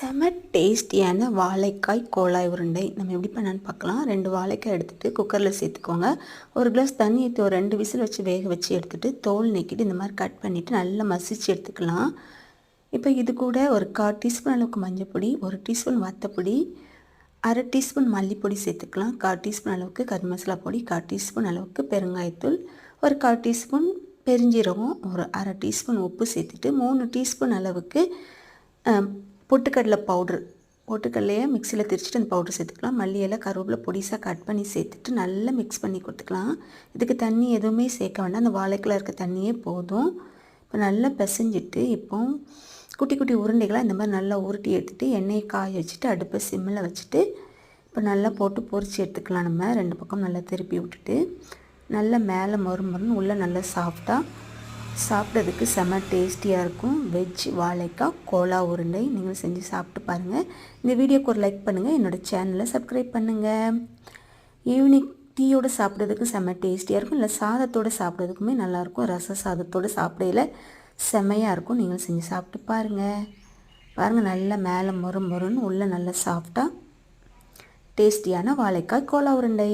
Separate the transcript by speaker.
Speaker 1: செம டேஸ்டியான வாழைக்காய் கோலாய் உருண்டை. நம்ம எப்படி பண்ணான்னு பார்க்கலாம். ரெண்டு வாழைக்காய் எடுத்துகிட்டு குக்கரில் சேர்த்துக்கோங்க. ஒரு கிளாஸ் தண்ணி ஊற்றி ஒரு ரெண்டு விசில் வச்சு வேக வச்சு எடுத்துகிட்டு தோல் நீக்கிட்டு இந்த மாதிரி கட் பண்ணிவிட்டு நல்லா மசிச்சு எடுத்துக்கலாம். இப்போ இது கூட ஒரு கால் டீஸ்பூன் அளவுக்கு மஞ்சள் ஒரு டீஸ்பூன் வத்தப்பொடி அரை டீஸ்பூன் மல்லிப்பொடி சேர்த்துக்கலாம். கால் டீஸ்பூன் அளவுக்கு கறி மசாலா பொடி கால் டீஸ்பூன் அளவுக்கு பெருங்காயத்தூள் ஒரு கால் டீஸ்பூன் பெருஞ்சீரகம் ஒரு அரை டீஸ்பூன் உப்பு சேர்த்துட்டு மூணு டீஸ்பூன் அளவுக்கு பொட்டுக்கடலை பவுட்ரு பொட்டுக்கடலையை மிக்சியில் திரிச்சிட்டு அந்த பவுடர் சேர்த்துக்கலாம். மல்லி இலை கருவேப்பிலை பொடிசாக கட் பண்ணி சேர்த்துட்டு நல்லா மிக்ஸ் பண்ணி கொடுத்துக்கலாம். இதுக்கு தண்ணி எதுவுமே சேர்க்க வேண்டாம். அந்த வாழைக்கில் இருக்க தண்ணியே போதும். இப்போ நல்லா பிசைஞ்சிட்டு இப்போ குட்டி குட்டி உருண்டைகளாக இந்த மாதிரி நல்லா உருட்டி எடுத்துகிட்டு எண்ணெயை காய வச்சுட்டு அடுப்பை சிம்மில் வச்சுட்டு இப்போ நல்லா போட்டு பொரித்து எடுத்துக்கலாம் நம்ம. ரெண்டு பக்கம் நல்லா திருப்பி விட்டுட்டு நல்லா மேலே மொறு மொறுன்னு உள்ளே நல்லா சாஃப்டாக சாப்பிட்றதுக்கு செம்ம டேஸ்டியாக இருக்கும். வெஜ் வாழைக்காய் கோலா உருண்டை நீங்கள் செஞ்சு சாப்பிட்டு பாருங்கள் இந்த வீடியோக்கு ஒரு லைக் பண்ணுங்கள் என்னோடய சேனலை சப்ஸ்கிரைப் பண்ணுங்கள் ஈவினிங் டீயோடு சாப்பிட்றதுக்கு செம்ம டேஸ்டியாக இருக்கும். இல்லை சாதத்தோடு சாப்பிட்றதுக்குமே நல்லாயிருக்கும். ரச சாதத்தோடு சாப்பிடையில செம்மையாக இருக்கும். நீங்கள் செஞ்சு சாப்பிட்டு பாருங்கள் பாருங்கள் நல்லா மேலே மொறு மொறுன்னு உள்ளே நல்லா சாஃப்டாக டேஸ்டியான வாழைக்காய் கோலா உருண்டை.